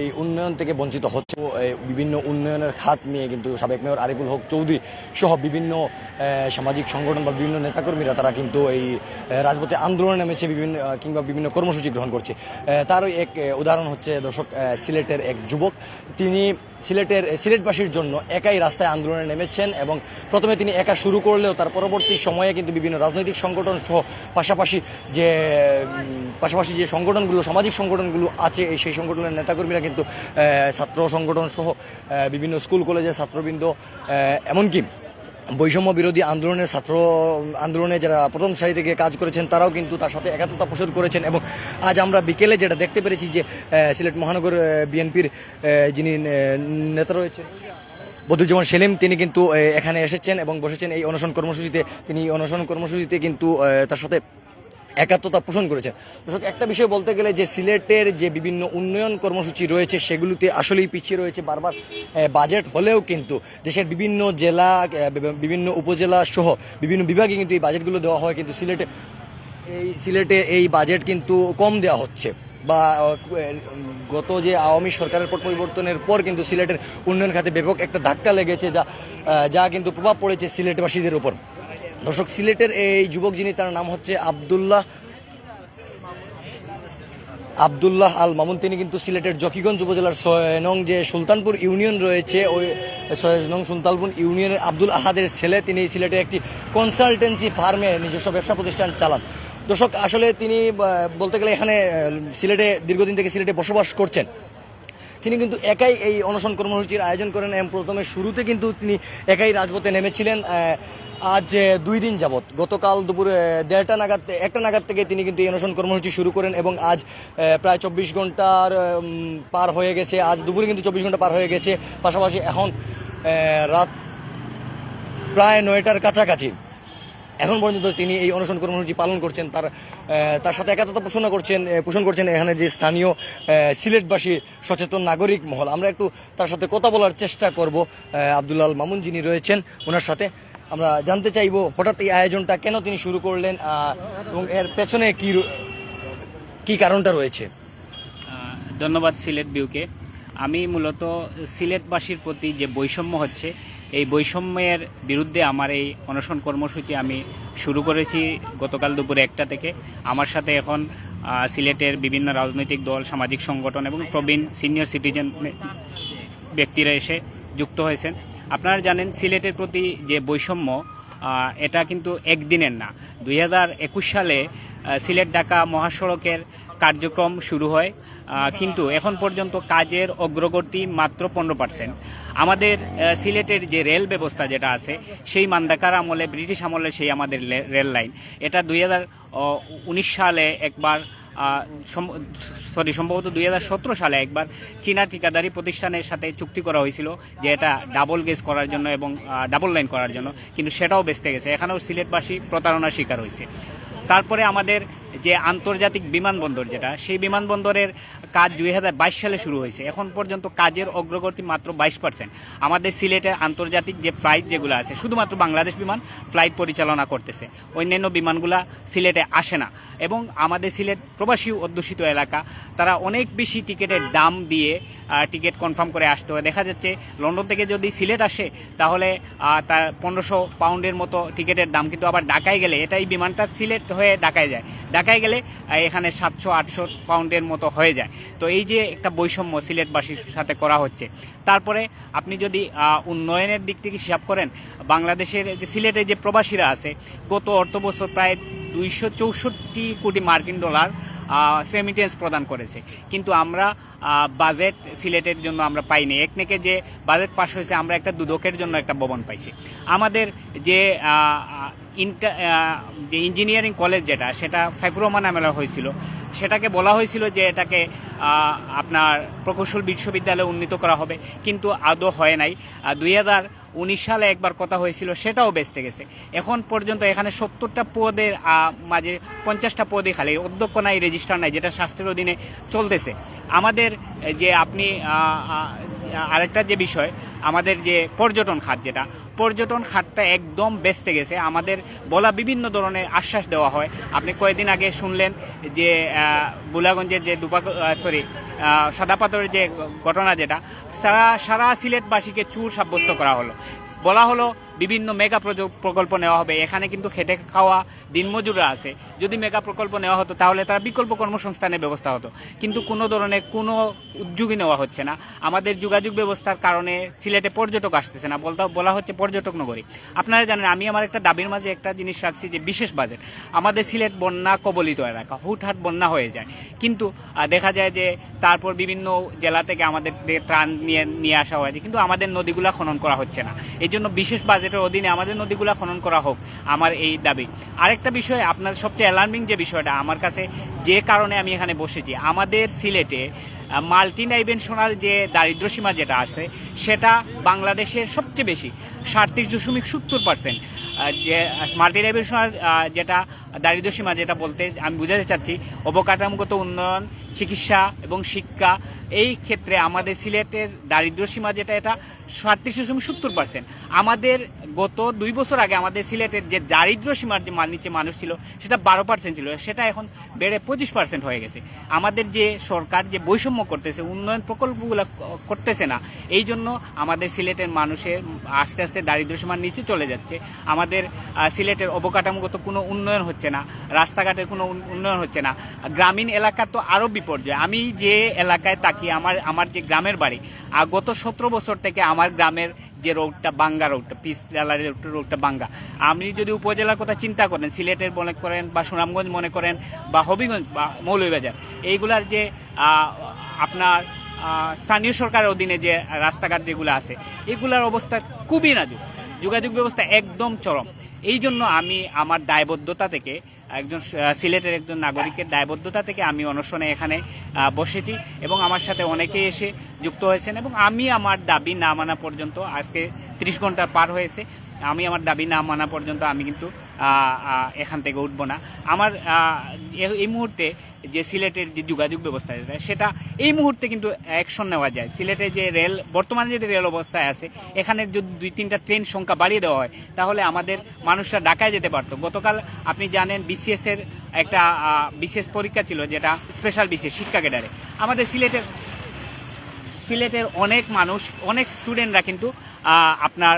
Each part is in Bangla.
এই উন্নয়ন থেকে বঞ্চিত হচ্ছে। বিভিন্ন উন্নয়নের খাত নিয়ে কিন্তু সাবেক মেয়র আরিফুল হক চৌধুরী সহ বিভিন্ন সামাজিক সংগঠন বা বিভিন্ন নেতাকর্মীরা তারা কিন্তু এই রাজপথে আন্দোলনে নেমেছে বিভিন্ন কিংবা বিভিন্ন কর্মসূচি গ্রহণ করছে। তারও এক উদাহরণ হচ্ছে দর্শক সিলেটের এক যুবক। তিনি সিলেটের, সিলেটবাসীর জন্য একাই রাস্তায় আন্দোলনে নেমেছেন এবং প্রথমে তিনি একা শুরু করলেও তার পরবর্তী সময়ে কিন্তু বিভিন্ন রাজনৈতিক সংগঠন সহ পাশাপাশি যে পাশাপাশি যে সংগঠনগুলো, সামাজিক সংগঠনগুলো আছে, এই সেই সংগঠনের নেতাকর্মীরা কিন্তু ছাত্র সংগঠন সহ বিভিন্ন স্কুল, কলেজের ছাত্রবৃন্দ এমনকি বৈষম্য বিরোধী আন্দোলনের ছাত্র, আন্দোলনে যারা প্রথম সারি থেকে কাজ করেছেন, তারাও কিন্তু তার সাথে একাত্রতা পোষণ করেছেন এবং আজ আমরা বিকেলে যেটা দেখতে পেরেছি যে সিলেট মহানগর বিএনপির যিনি নেতা রয়েছেন, বদরুজ্জামান সেলিম, তিনি কিন্তু এখানে এসেছেন এবং বসেছেন এই অনশন কর্মসূচিতে। তিনি অনশন কর্মসূচিতে কিন্তু তার সাথে একাত্মতা পোষণ করেছেন দর্শক, একটা বিষয় বলতে গেলে যে সিলেটের যে বিভিন্ন উন্নয়ন কর্মসূচি রয়েছে, সেগুলিতে আসলেই পিছিয়ে রয়েছে বারবার বাজেট হলেও কিন্তু দেশের বিভিন্ন জেলা বিভিন্ন উপজেলা সহ বিভিন্ন বিভাগে কিন্তু এই বাজেটগুলো দেওয়া হয়। কিন্তু সিলেটে, এই সিলেটে এই বাজেট কিন্তু কম দেওয়া হচ্ছে বা গত যে আওয়ামী সরকারের পট পরিবর্তনের পর কিন্তু সিলেটের উন্নয়ন খাতে ব্যাপক একটা ধাক্কা লেগেছে যা যা কিন্তু প্রভাব পড়েছে সিলেটবাসীদের উপর। দর্শক, সিলেটের এই যুবক যিনি, তার নাম হচ্ছে আবদুল্লাহ আবদুল্লাহ আল মামুন। তিনি কিন্তু সিলেটের জকিগঞ্জ উপজেলার ছয় নং যে সুলতানপুর ইউনিয়ন রয়েছে, ওই ছয় নং সুলতানপুর ইউনিয়নের আব্দুল আহাদের ছেলে। তিনি সিলেটে একটি কনসালটেন্সি ফার্মে নিজস্ব ব্যবসা প্রতিষ্ঠান চালান। দর্শক, আসলে তিনি বলতে গেলে এখানে সিলেটে, দীর্ঘদিন থেকে সিলেটে বসবাস করছেন। তিনি কিন্তু একাই এই অনশন কর্মসূচির আয়োজন করেন এবং প্রথমে শুরুতে কিন্তু তিনি একাই রাজপথে নেমেছিলেন। আজ দুই দিন যাবত গতকাল দুপুরে দেড়টা নাগাদ, একটা নাগাদ থেকে তিনি কিন্তু এই অনশন কর্মসূচি শুরু করেন এবং আজ প্রায় চব্বিশ ঘণ্টার পার হয়ে গেছে। আজ দুপুরে কিন্তু চব্বিশ ঘণ্টা পার হয়ে গেছে। পাশাপাশি এখন রাত প্রায় নয়টার কাছাকাছি। এখন পর্যন্ত তিনি এই অনশন কর্মসূচি পালন করছেন। তার তার সাথে একাত্মতা পোষণ করছেন পোষণ করছেন এখানে যে স্থানীয় সিলেটবাসী সচেতন নাগরিক মহল। আমরা একটু তার সাথে কথা বলার চেষ্টা করব। আব্দুল্লাল মামুন যিনি রয়েছেন, ওনার সাথে। আমরা জানতে চাইব হঠাৎ এই আয়োজনটা কেন তিনি শুরু করলেন এবং এর পেছনে কি কি কারণটা রয়েছে? ধন্যবাদ সিলেট বিউকে আমি মূলত সিলেটবাসীর প্রতি যে বৈষম্য হচ্ছে, এই বৈষম্যের বিরুদ্ধে আমার এই অনশন কর্মসূচি আমি শুরু করেছি গতকাল দুপুরে একটা থেকে। আমার সাথে এখন সিলেটের বিভিন্ন রাজনৈতিক দল, সামাজিক সংগঠন এবং প্রবীণ সিনিয়র সিটিজেন ব্যক্তিরা এসে যুক্ত হয়েছেন। আপনারা জানেন, সিলেটের প্রতি যে বৈষম্য এটা কিন্তু একদিনের না। দুই হাজার একুশ সালে সিলেট ঢাকা মহাসড়কের কার্যক্রম শুরু হয়। কিন্তু এখন পর্যন্ত কাজের অগ্রগতি মাত্র পনেরো পার্সেন্ট। আমাদের সিলেটের যে রেল ব্যবস্থা যেটা আছে, সেই মান্দাকার আমলে, ব্রিটিশ আমলে সেই আমাদের রেল লাইন। এটা দুই সালে একবার সরি, সম্ভবত দুই হাজার সতেরো সালে একবার চীনা ঠিকাদারি প্রতিষ্ঠানের সাথে চুক্তি করা হয়েছিল যে এটা ডাবল গেজ করার জন্য এবং ডাবল লাইন করার জন্য, কিন্তু সেটাও বেঁচতে গেছে। এখানেও সিলেটবাসী প্রতারণার শিকার হয়েছে। তারপরে আমাদের যে আন্তর্জাতিক বিমানবন্দর যেটা, সেই বিমানবন্দরের কাজ দুই হাজার বাইশ সালে শুরু হয়েছে। এখন পর্যন্ত কাজের অগ্রগতি মাত্র বাইশ পার্সেন্ট। আমাদের সিলেটের আন্তর্জাতিক যে ফ্লাইট যেগুলো আছে, শুধুমাত্র বাংলাদেশ বিমান ফ্লাইট পরিচালনা করতেছে। অন্যান্য বিমানগুলা সিলেটে আসে না। এবং আমাদের সিলেট প্রবাসী অধ্যুষিত এলাকা, তারা অনেক বেশি টিকিটের দাম দিয়ে টিকিট কনফার্ম করে আসতে হয়। দেখা যাচ্ছে লন্ডন থেকে যদি সিলেট আসে, তাহলে তার পনেরোশো পাউন্ডের মতো টিকিটের দাম। কিন্তু আবার ঢাকায় গেলে এটা এই বিমানটা সিলেট হয়ে ঢাকায় যায়। ঢাকায় গেলে এখানে সাতশো, আটশো পাউন্ডের মতো হয়ে যায়। তো এই যে একটা বৈষম্য সিলেটবাসীর সাথে করা হচ্ছে, তারপরে আপনি যদি উন্নয়নের দিক থেকে হিসাব করেন, বাংলাদেশের যে সিলেটে যে প্রবাসীরা আছে, গত অর্থ বছর প্রায় দুইশো চৌষট্টি কোটি মার্কিন ডলার সেমিটেন্স প্রদান করেছে। কিন্তু আমরা বাজেট সিলেটের জন্য আমরা পাইনি। একনেকে যে বাজেট পাশ হয়েছে, আমরা একটা দুদকের জন্য একটা ভবন পাইছি। আমাদের যে আহ, ইন্টা আহ, যে ইঞ্জিনিয়ারিং কলেজ যেটা সেটা সাইফুর রহমান নামেলা হয়েছিল। সেটাকে বলা হয়েছিল যে এটাকে আপনার প্রকৌশল বিশ্ববিদ্যালয়ে উন্নীত করা হবে কিন্তু আদৌ হয় নাই। দুই হাজার উনিশ সালে একবার কথা হয়েছিল সেটাও বেচতে গেছে। এখন পর্যন্ত এখানে সত্তরটা পদের মাঝে পঞ্চাশটা পদে খালি অধ্যক্ষ নাই রেজিস্টার নাই যেটা শাস্ত্রের অধীনে চলতেছে। আমাদের যে আপনি আরেকটা যে বিষয়, আমাদের যে পর্যটন খাত যেটা, পর্যটন খাতটা একদম বেসতে গেছে। আমাদের বলা বিভিন্ন ধরনের আশ্বাস দেওয়া হয়। আপনি কয়েকদিন আগে শুনলেন যে বুলাগঞ্জের যে দুপা সরি সাদাপাথরের যে ঘটনা যেটা, সারা সারা সিলেটবাসীকে চুর সাব্যস্ত করা হলো। বলা হলো বিভিন্ন মেগা প্রকল্প নেওয়া হবে। এখানে কিন্তু খেটে খাওয়া দিনমজুররা আছে। যদি মেগা প্রকল্প নেওয়া হতো, তাহলে তারা বিকল্প কর্মসংস্থানের ব্যবস্থা হতো। কিন্তু কোনো ধরনের কোনো উদ্যোগই নেওয়া হচ্ছে না। আমাদের যোগাযোগ ব্যবস্থার কারণে সিলেটে পর্যটক আসতেছে না। বলতে, বলা হচ্ছে পর্যটক নগরী। আপনারা জানেন, আমি আমার একটা দাবির মাঝে একটা জিনিস রাখছি যে বিশেষ বাজেট। আমাদের সিলেট বন্যা কবলিত এলাকা, হুটহাট বন্যা হয়ে যায়। কিন্তু দেখা যায় যে তারপর বিভিন্ন জেলা থেকে আমাদের ত্রাণ নিয়ে নিয়ে আসা হয়েছে। কিন্তু আমাদের নদীগুলা খনন করা হচ্ছে না। এই জন্য বিশেষ বাজেটের অধীনে আমাদের নদীগুলা খনন করা হোক, আমার এই দাবি। আরেকটা বিষয়, আপনার সবচেয়ে অ্যালার্মিং যে বিষয়টা, আমার কাছে যে কারণে আমি এখানে বসেছি, আমাদের সিলেটে মাল্টি ডাইমেনশনাল যে দারিদ্র সীমা যেটা আছে, সেটা বাংলাদেশের সবচেয়ে বেশি সাতত্রিশ দশমিক সত্তর পার্সেন্ট যে মাল্টি ডাইমেনশনাল যেটা দারিদ্র সীমা যেটা বলতে আমি বুঝাতে চাচ্ছি, অবকাঠামোগত উন্নয়ন, চিকিৎসা এবং শিক্ষা, এই ক্ষেত্রে আমাদের সিলেটের দারিদ্র সীমা যেটা, এটা সাতত্রিশ দশমিক সত্তর পার্সেন্ট আমাদের গত দুই বছর আগে আমাদের সিলেটের যে দারিদ্র সীমার যে নিচে মানুষ ছিল, সেটা বারো পার্সেন্ট ছিল। সেটা এখন বেড়ে পঁচিশ পার্সেন্ট হয়ে গেছে। আমাদের যে সরকার যে বৈষম্য করতেছে, উন্নয়ন প্রকল্পগুলো করতেছে না, এই জন্য আমাদের সিলেটের মানুষের আস্তে আস্তে দারিদ্র সীমার নিচে চলে যাচ্ছে। আমাদের সিলেটের অবকাঠামোগত কোনো উন্নয়ন হচ্ছে না, রাস্তাঘাটের কোনো উন্নয়ন হচ্ছে না। গ্রামীণ এলাকা তো আরও বিপর্যয়। আমি যে এলাকায় থাকি, আমার আমার যে গ্রামের বাড়ি গত সতেরো বছর থেকে আমার গ্রামের যে রোডটা বাঙ্গা রোডটা পিস জেলার রোডটা বাঙ্গা। আপনি যদি উপজেলার কথা চিন্তা করেন, সিলেটের মনে করেন বা সুনামগঞ্জ মনে করেন বা হবিগঞ্জ বা মৌলভীবাজার, এইগুলার যে আপনার স্থানীয় সরকারের অধীনে যে রাস্তাঘাট যেগুলো আছে, এগুলার অবস্থা খুবই নাজুক। যোগাযোগ ব্যবস্থা একদম চরম। এই জন্য আমি আমার দায়বদ্ধতা থেকে একজন সিলেটের একজন নাগরিকের দায়বদ্ধতা থেকে আমি অনশনে এখানে বসেছি এবং আমার সাথে অনেকেই এসে যুক্ত হয়েছেন এবং আমি আমার দাবি না মানা পর্যন্ত আজকে ত্রিশ ঘণ্টা পার হয়েছে। আমি আমার দাবি না মানা পর্যন্ত আমি কিন্তু এখান থেকে উঠবো না। আমার এই মুহূর্তে যে সিলেটের যে যোগাযোগ ব্যবস্থা সেটা এই মুহূর্তে কিন্তু অ্যাকশন নেওয়া যায়। সিলেটে যে রেল, বর্তমানে যে রেল অবস্থায় আছে, এখানে যদি দুই তিনটা ট্রেন সংখ্যা বাড়িয়ে দেওয়া হয়, তাহলে আমাদের মানুষরা ঢাকায় যেতে পারতো। গতকাল আপনি জানেন বিসিএস এর একটা বিশেষ পরীক্ষা ছিল, যেটা স্পেশাল বিসিএস শিক্ষা ক্যাডারে আমাদের সিলেটের সিলেটের অনেক মানুষ, অনেক স্টুডেন্টরা কিন্তু আপনার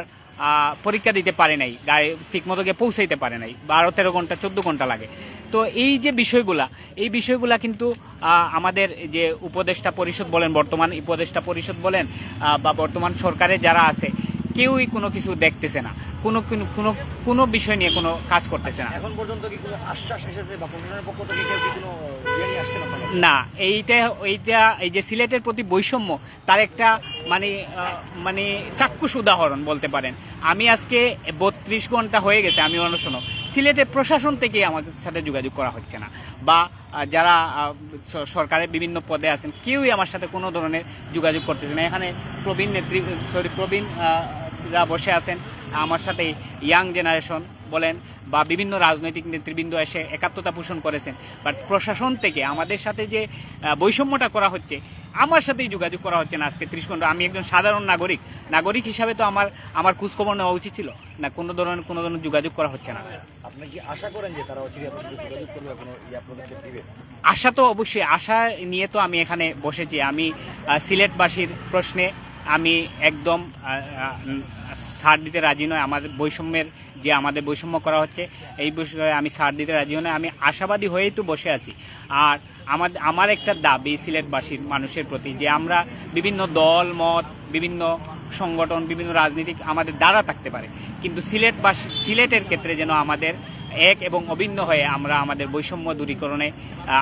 পরীক্ষা দিতে পারে নাই, গায়ে ঠিকমতো গিয়ে পৌঁছাইতে পারে নাই, বারো তেরো ঘণ্টা, চোদ্দ ঘণ্টা লাগে। তো এই যে বিষয়গুলা, এই বিষয়গুলা কিন্তু আমাদের যে উপদেষ্টা পরিষদ বলেন, বর্তমান উপদেষ্টা পরিষদ বলেন বা বর্তমান সরকারে যারা আছে, কেউই কোনো কিছু দেখতেছে না। কোনো কোনো কোনো বিষয় নিয়ে কোনো কাজ করতেছে না। এখন পর্যন্ত কি কোনো আশ্বাস এসেছে বা প্রশাসনের পক্ষ থেকে কেউ কি কোনো ইয়ে আসছে না না এইটা এইটা এই যে সিলেটের প্রতি বৈষম্য তার একটা মানে মানে চাক্ষুষ উদাহরণ বলতে পারেন। আমি আজকে বত্রিশ ঘণ্টা হয়ে গেছে আমি অনশন সিলেটের প্রশাসন থেকে আমার সাথে যোগাযোগ করা হচ্ছে না। বা যারা সরকারের বিভিন্ন পদে আছেন কেউই আমার সাথে কোনো ধরনের যোগাযোগ করতেছে না। এখানে প্রবীণ নেত্রী সরি প্রবীণ রা বসে আছেন আমার সাথে ইয়াং জেনারেশন বলেন বা বিভিন্ন রাজনৈতিক নেতৃবৃন্দ এসে একাত্মতা পোষণ করেছেন। বাট প্রশাসন থেকে আমাদের সাথে যে বৈষম্যটা করা হচ্ছে আমার সাথেই যোগাযোগ করা হচ্ছে না আজকে ত্রিশ ঘণ্টা আমি একজন সাধারণ নাগরিক। নাগরিক হিসাবে তো আমার আমার খোঁজখবর নেওয়া উচিত ছিল। না কোনো ধরনের কোনো ধরনের যোগাযোগ করা হচ্ছে না। আপনি কি আশা করেন যে তারা যোগাযোগ করবে কোনো আশা তো অবশ্যই। আশা নিয়ে তো আমি এখানে বসেছি। আমি সিলেটবাসীর প্রশ্নে আমি একদম ছাড় দিতে রাজি নয়। আমাদের বৈষম্যের যে আমাদের বৈষম্য করা হচ্ছে, এই বিষয়ে আমি সার দিতে রাজি নয় আমি আশাবাদী হয়েই তো বসে আছি। আর আমার আমার একটা দাবি সিলেটবাসীর, মানুষের প্রতি যে আমরা বিভিন্ন দল, মত, বিভিন্ন সংগঠন, বিভিন্ন রাজনীতিক আমাদের দ্বারা থাকতে পারে। কিন্তু সিলেটবাসী, সিলেটের ক্ষেত্রে যেন আমাদের এক এবং অভিন্ন হয়ে আমরা আমাদের বৈষম্য দূরীকরণে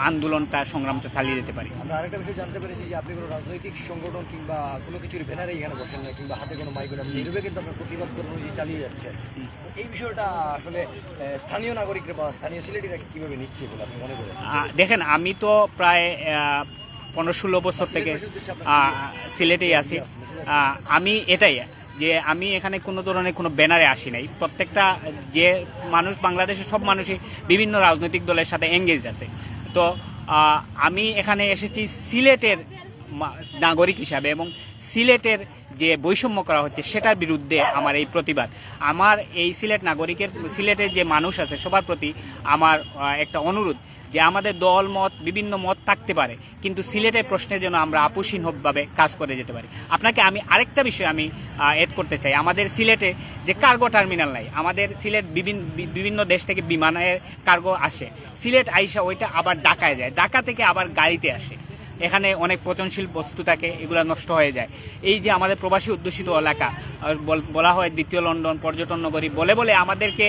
আন্দোলনটা সংগ্রামটা চালিয়ে যেতে পারি। আমরা আরেকটা বিষয় জানতে পেরেছি যে আপনি কোনো রাজনৈতিক সংগঠন কিংবা কোনো কিছুর ব্যানারে এখানে বসেন না কিংবা হাতে কোনো মাইক আপনি নীরবে কিন্তু আপনার প্রতিবাদ কর্মসূচি চালিয়ে যাচ্ছে। এই বিষয়টা আসলে স্থানীয় নাগরিকরা বা স্থানীয় সিলেটিরা কীভাবে নিচ্ছে বলে আপনি মনে করেন? দেখেন আমি তো প্রায় পনেরো ষোলো বছর থেকে সিলেটেই আছি। আমি এটাই যে আমি এখানে কোনো ধরনের কোনো ব্যানারে আসি নাই। প্রত্যেকটা যে মানুষ, বাংলাদেশের সব মানুষই বিভিন্ন রাজনৈতিক দলের সাথে এঙ্গেজ আছে। তো আমি এখানে এসেছি সিলেটের নাগরিক হিসাবে এবং সিলেটের যে বৈষম্য করা হচ্ছে সেটার বিরুদ্ধে আমার এই প্রতিবাদ। আমার এই সিলেট নাগরিকের, সিলেটের যে মানুষ আছে সবার প্রতি আমার একটা অনুরোধ যে আমাদের দল, মত, বিভিন্ন মত থাকতে পারে। কিন্তু সিলেটের প্রশ্নে যেন আমরা আপোষহীনভাবে কাজ করে যেতে পারি। আপনাকে আমি আরেকটা বিষয় আমি এড করতে চাই। আমাদের সিলেটে যে কার্গো টার্মিনাল নাই, আমাদের সিলেট বিভিন্ন বিভিন্ন দেশ থেকে বিমানের কার্গো আসে। সিলেট আইসা ওইটা আবার ঢাকায় যায়। ঢাকা থেকে আবার গাড়িতে আসে। এখানে অনেক পচনশীল বস্তু থাকে, এগুলো নষ্ট হয়ে যায়। এই যে আমাদের প্রবাসী অধ্যুষিত এলাকা বলা হয় দ্বিতীয় লন্ডন, পর্যটন নগরী, বলে বলে আমাদেরকে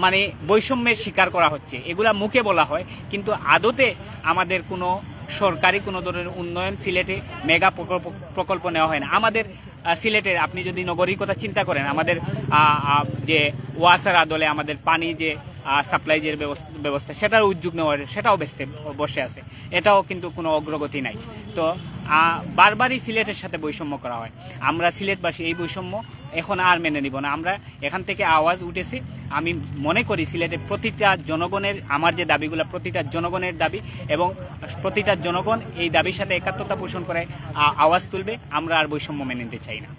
মানে বৈষম্যের শিকার করা হচ্ছে। এগুলা মুখে বলা হয়, কিন্তু আদতে আমাদের কোনো সরকারি কোনো ধরনের উন্নয়ন সিলেটে মেগা প্রকল্প প্রকল্প নেওয়া হয় না। আমাদের সিলেটের, আপনি যদি নগরীর কথা চিন্তা করেন, আমাদের যে ওয়াসার আদলে আমাদের পানি যে সাপ্লাই যে ব্যবস্থা- সেটার উদ্যোগ নেওয়া সেটাও ব্যস্তে বসে আছে। এটাও কিন্তু কোনো অগ্রগতি নাই। তো বারবারই সিলেটের সাথে বৈষম্য করা হয়। আমরা সিলেটবাসী, এই বৈষম্য এখন আর মেনে নিব না। আমরা এখান থেকে আওয়াজ উঠেছি। আমি মনে করি সিলেটের প্রতিটা জনগণের, আমার যে দাবিগুলো, প্রতিটা জনগণের দাবি এবং প্রতিটা জনগণ এই দাবির সাথে একাত্মতা পোষণ করে আওয়াজ তুলবে। আমরা আর বৈষম্য মেনে নিতে চাই না।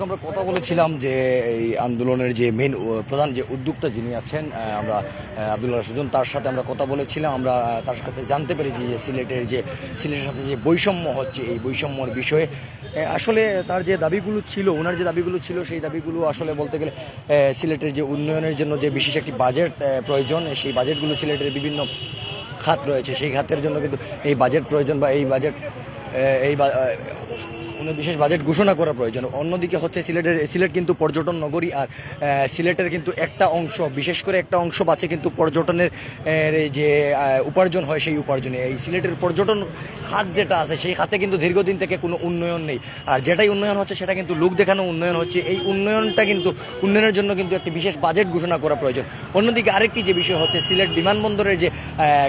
আমরা কথা বলেছিলাম যে এই আন্দোলনের যে মেন প্রধান যে উদ্যোক্তা যিনি আছেন আমরা আব্দুল্লাহ সুজন, তার সাথে আমরা কথা বলেছিলাম। আমরা তার কাছে জানতে পেরেছি যে সিলেটের যে, সিলেটের সাথে যে বৈষম্য হচ্ছে, এই বৈষম্যর বিষয়ে আসলে তার যে দাবিগুলো ছিল, ওনার যে দাবিগুলো ছিল, সেই দাবিগুলো আসলে বলতে গেলে সিলেটের যে উন্নয়নের জন্য যে বিশেষ একটি বাজেট প্রয়োজন, সেই বাজেটগুলো সিলেটের বিভিন্ন খাত রয়েছে। সেই খাতের জন্য কিন্তু এই বাজেট প্রয়োজন বা এই বাজেট এই কোনো বিশেষ বাজেট ঘোষণা করা প্রয়োজন। অন্যদিকে হচ্ছে সিলেটের, সিলেট কিন্তু পর্যটন নগরী আর সিলেটের কিন্তু একটা অংশ, বিশেষ করে একটা অংশ বাঁচে কিন্তু পর্যটনের যে উপার্জন হয় সেই উপার্জনে। এই সিলেটের পর্যটন খাত যেটা আছে, সেই খাতে কিন্তু দীর্ঘদিন থেকে কোনো উন্নয়ন নেই। আর যেটাই উন্নয়ন হচ্ছে, সেটা কিন্তু লোক দেখানো উন্নয়ন হচ্ছে। এই উন্নয়নটা কিন্তু, উন্নয়নের জন্য কিন্তু একটি বিশেষ বাজেট ঘোষণা করা প্রয়োজন। অন্যদিকে আরেকটি যে বিষয় হচ্ছে, সিলেট বিমানবন্দরের যে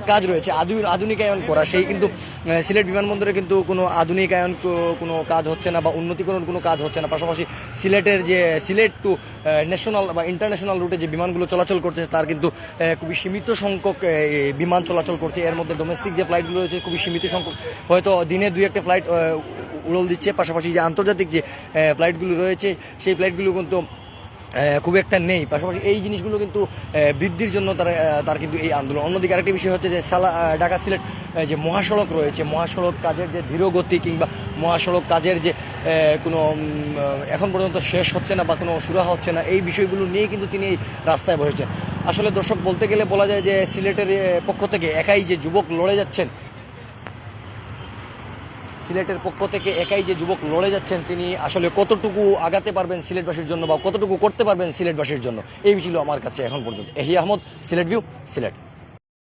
কাজ রয়েছে, আধু- আধুনিকায়ন করা, সেই কিন্তু সিলেট বিমানবন্দরে কিন্তু কোনো আধুনিকায়ন কোনো কাজ হচ্ছে না বা উন্নতিকরণ কোনো কাজ হচ্ছে না। পাশাপাশি সিলেটের যে, সিলেট টু ন্যাশনাল বা ইন্টারন্যাশনাল রুটে যে বিমানগুলো চলাচল করছে, তার কিন্তু খুবই সীমিত সংখ্যক বিমান চলাচল করছে। এর মধ্যে ডোমেস্টিক যে ফ্লাইটগুলো রয়েছে, খুবই সীমিত সংখ্যক। হয়তো দিনে দুই একটা ফ্লাইট উড়ল দিচ্ছে। পাশাপাশি যে আন্তর্জাতিক যে ফ্লাইটগুলো রয়েছে, সেই ফ্লাইটগুলো কিন্তু খুব একটা নেই। পাশাপাশি এই জিনিসগুলো কিন্তু বৃদ্ধির জন্য তার তার কিন্তু এই আন্দোলন। অন্যদিকে আরেকটি বিষয় হচ্ছে যে, সালা ঢাকা সিলেট যে মহাসড়ক রয়েছে, মহাসড়ক কাজের যে ধীরগতি কিংবা মহাসড়ক কাজের যে কোনো এখন পর্যন্ত শেষ হচ্ছে না বা কোনো সুরাহা হচ্ছে না, এই বিষয়গুলো নিয়ে কিন্তু তিনি এই রাস্তায় বসেছেন। আসলে দর্শক, বলতে গেলে বলা যায় যে, সিলেটের পক্ষ থেকে একাই যে যুবক লড়ে যাচ্ছেন সিলেটের পক্ষ থেকে একাই যে যুবক লড়ে যাচ্ছেন, তিনি আসলে কতটুকু আগাতে পারবেন সিলেটবাসীর জন্য বা কতটুকু করতে পারবেন সিলেটবাসীর জন্য? এই ছিল আমার কাছে এখন পর্যন্ত। এহি আহমদ, সিলেট ভিউ সিলেট।